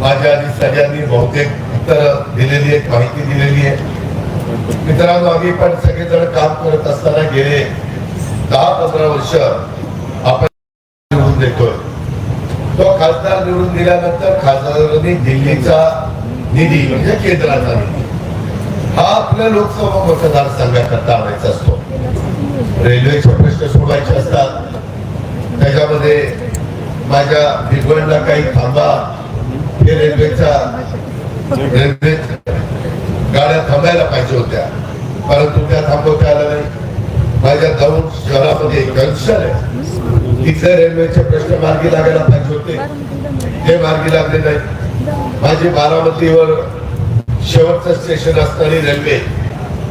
माझ्या आधी सगळ्यांनी बहुतेक उत्तर दिलेली आहेत माहिती दिलेली आहे मित्रांनो आम्ही पण सगळेजण काम करत असताना गेले दहा पंधरा वर्ष आपण निवडून देतोय. तो खासदार निवडून दिल्यानंतर खासदारांनी दिल्लीचा निधी म्हणजे केंद्राचा निधी हा आपल्या लोकसभा मतदारसंघाकरता आणायचा असतो. रेल्वेचे प्रश्न सोडवायचे असतात. त्याच्यामध्ये माझ्या भिगवणला काही थांबा. हे रेल्वेचा रेल्वे गाड्या थांबायला पाहिजे होत्या. परंतु त्या थांबवता आल्या नाही. माझ्या दौंड शहरामध्ये जंक्शन आहे. तिथले रेल्वेचे प्रश्न मार्गी लागायला पाहिजे होते. ते मार्गी लागले नाही. माझी बारामतीवर शेवटचं स्टेशन असणारी रेल्वे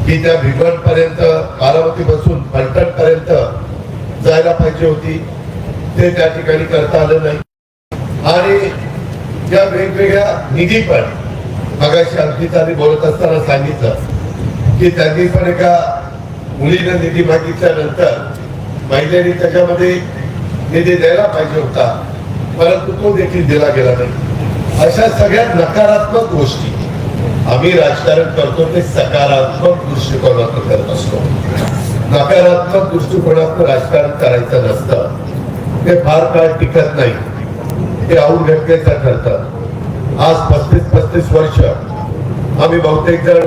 ही त्या भिगवण पर्यंत बारामती पासून पलटण पर्यंत जायला पाहिजे होती. ते त्या ठिकाणी करता आलं नाही. आणि या वेगवेगळ्या निधी पण मगाशी अंकिताने बोलत असताना सांगितलं की त्यांनी पण एका मुलीनं निधी मागितल्यानंतर महिलेने त्याच्यामध्ये निधी द्यायला पाहिजे होता परंतु तो देखील दिला गेला नाही. अशा सगळ्या नकारात्मक गोष्टी आम्ही राजकारण करतो ते सकारात्मक दृष्टिकोनातून करत असतो. नकारात्मक दृष्टिकोनातून राजकारण करायचं नसतं. ते फार काळ टिकत नाही. ते और घटनेचं ठरतं आज पस्तीस पस्तीस वर्ष आम्ही बहुतेक जण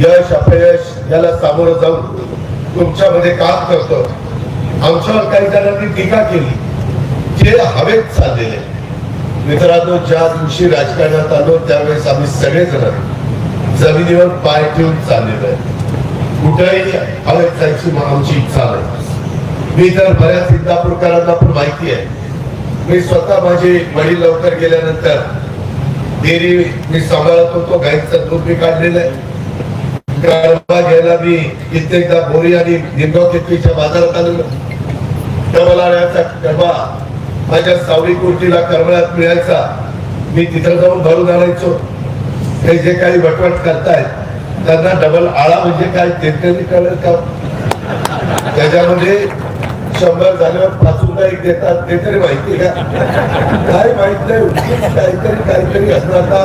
यश अपयश याला सामोरं जाऊन तुमच्यामध्ये काम करतो. आमच्यावर काही जणांनी टीका केली. जे हवेत चाललेले. मित्रांनो ज्या दिवशी राजकारणात आलो त्यावेळेस आम्ही सगळेजण जमिनीवर पाय ठेवून चाललेलो आहे. कुठेही हवेत जायची मग आमची इच्छा नाही. मी तर बऱ्याच इंदापूरकरांना पण माहिती आहे. मी स्वतः माझे वडील लवकर गेल्यानंतर डेअरी मी सांभाळत होतो गाईचं दूध मी काढलेलं आहे. गरबा घ्यायला मी कित्येकदा बोरी आणि निमगाव कितवीच्या बाजारात आलेलो डबल आळ्याचा डबा माझ्या सावरी कोटीला करमळ्यात मिळायचा. मी तिथं जाऊन भरून आणायचो. हे जे काही वटवट करतायत त्यांना डबल आळा म्हणजे काय ते तरी का? त्याच्यामध्ये शंभर झाल्यावर पाच एक देतात ते तरी माहिती का? काय माहीत नाही काहीतरी काहीतरी असणार आता.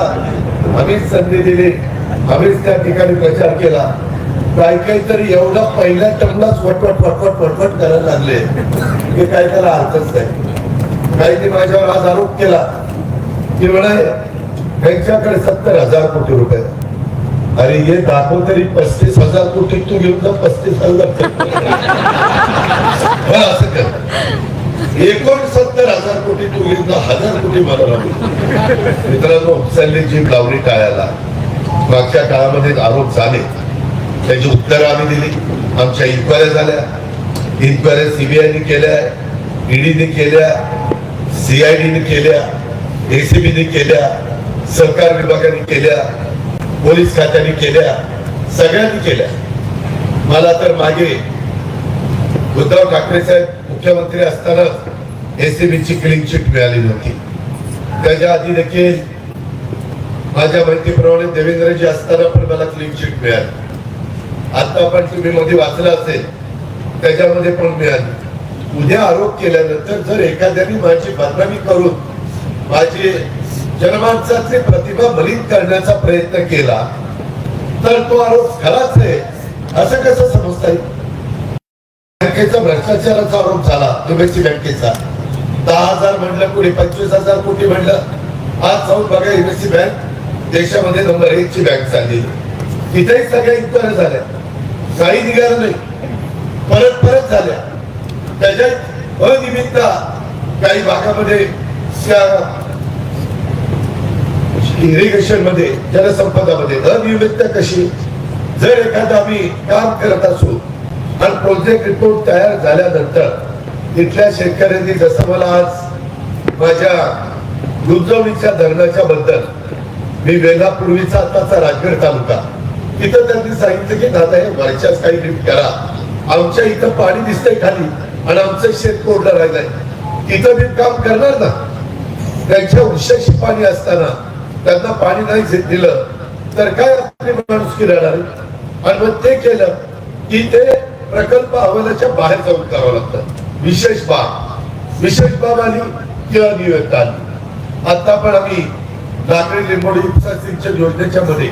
आम्हीच संधी दिली. आम्हीच त्या ठिकाणी प्रचार केला. काही काहीतरी एवढा पहिल्या टर्मलाच फटफट फटफट फटफट करायला लागले. की काय त्याला अर्थच नाही. काहीतरी माझ्यावर आज आरोप केला. की म्हणे त्यांच्याकडे सत्तर हजार कोटी रुपये. अरे हे दाखव तरी पस्तीस हजार कोटी तू घेऊन जा पस्तीस हजार. हा, असं कर. एकोणसत्तर हजार कोटी तू घेऊन हजार कोटी मला मित्रांनो उपसरली जी लावणी टाळ्याला. मागच्या काळामध्ये आरोप झाले. त्याची उत्तरं आम्ही दिली. आमच्या इन्क्वायऱ्या झाल्या. इन्क्वायऱ्या सीबीआयने केल्या ईडीने केल्या सीआयडीने केल्या एसीबीने केल्या सरकार विभागाने केल्या पोलीस खात्याने केल्या सगळ्यांनी केल्या. मला तर मागे उद्धव ठाकरे साहेब मुख्यमंत्री असताना एसीबीची क्लीन चिट मिळाली नव्हती. त्याच्या आधी देखील माझ्या माहितीप्रमाणे देवेंद्रजी असताना पण मला क्लीन चिट मिळाली. आता पण तुम्ही मध्ये वाचलं असेल त्याच्यामध्ये पण मिळाली. उद्या आरोप केल्यानंतर जर एखाद्याने माझी बदनामी करून माझी जनमानसाची प्रतिभा बलित करण्याचा प्रयत्न केला तर तो आरोप खराच आहे. असं कसं समजता येईल? बँकेचा भ्रष्टाचाराचा आरोप झाला दुबईची बँकेचा. दहा हजार म्हणलं कोणी पंचवीस हजार कोटी म्हणलं आज जाऊन बघा एमएससी बँक देशामध्ये नंबर एक ची बँक चालली. तिथेही सगळ्या इन्क्वायरी झाल्या. काही निघालं नाही. परत परत झाल्या. त्याच्यात अनिमित्त काही भागामध्ये इरिगेशनमध्ये जलसंपदामध्ये अनियमितता कशी? जर एखादा आम्ही काम करत असू आणि प्रोजेक्ट रिपोर्ट तयार झाल्यानंतर तिथल्या शेतकऱ्यांनी जसं मला आज माझ्या गुंजवणीच्या धरणाच्या बद्दल मी वेलापूर्वीचा आताचा राजगड तालुका तिथं त्यांनी सांगितलं की दादा हे वरच्याच काही लिफ्ट करा. आमच्या इथं पाणी दिसतंय खाली आणि आमचं शेत कोरडं राहिलंय. तिथं मी काम करणार ना. त्यांच्या उशाशी पाणी असताना त्यांना पाणी नाही दिलं. तर काय आपली माणुसकी राहणार आणि मग ते केलं की ते प्रकल्प अहवालाच्या बाहेर जाऊन करावं लागतं. विशेष बाब. विशेष बाब आली किंवा निवेदन आली आता पण आम्ही नागरी लिंबोडी उपसा सिंचन योजनेच्या मध्ये.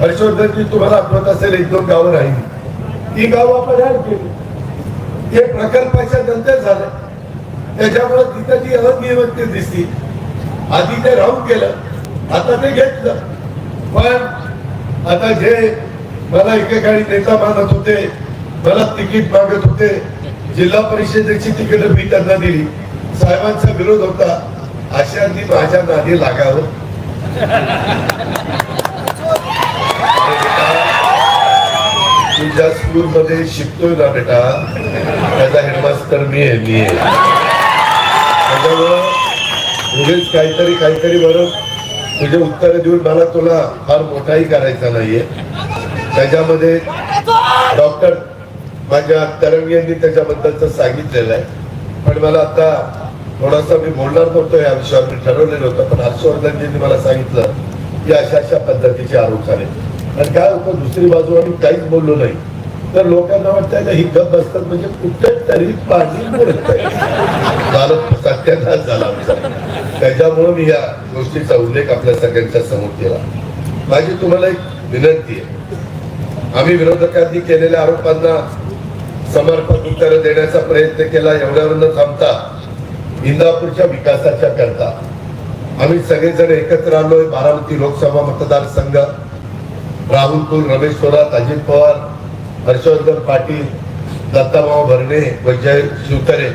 हर्षवर्धनजी तुम्हाला आठवत असेल एक दोन गावं राहिली. ती गावं आपण ऍड केली. हे प्रकल्पाच्या नंतर झालं. त्याच्यामुळे तिथं जी अनियमितता दिसली. आधी ते राहून गेलं. आता ते घेतलं. पण आता जे मला एकेकाळी नेता मानत होते मला तिकीट मागत होते. जिल्हा परिषदेची तिकीट मी त्यांना दिली. साहेबांचा विरोध होता. अशांनी माझ्या नादी लागावं. तू ज्या स्कूल मध्ये शिकतोय ना बेटा. त्याचा हेडमास्टर मी आहे मी आहे. त्याच्यामुळं उगेच काहीतरी काहीतरी बरं. तुझे उत्तर देऊन मला तुला फार मोठाही करायचा नाहीये. त्याच्यामध्ये डॉक्टर माझ्या तरंग यांनी त्याच्याबद्दलच सांगितलेलं आहे. पण मला आता थोडासा मी बोलणार नव्हतो या विषयावर मी ठरवलेलं होतं पण हर्षवर्धनजींनी मला सांगितलं की अशा अशा पद्धतीचे आरोप झाले. आणि काय होतं दुसरी बाजू आम्ही काहीच बोललो नाही. तर लोकांना वाटतं ही गप बसतात म्हणजे कुठे तरी पाणी बोलत झालं सत्यानाश झाला आमचा. त्याच्यामुळे मी या गोष्टीचा उल्लेख आपल्या सगळ्यांच्या समोर केला. माझी तुम्हाला एक विनंती आहे. आम्ही विरोधकांनी केलेल्या आरोपांना समर्पक उत्तर देण्याचा प्रयत्न केला एवढ्यावर न थांबता इंदापूरच्या विकासाच्या करता. आम्ही सगळेजण एकत्र आलोय बारामती लोकसभा मतदारसंघ राहुल कुल रमेश थोरात अजित पवार हर्षवर्धन पाटील दत्ताभाऊ भरणे व जय शिवतरे.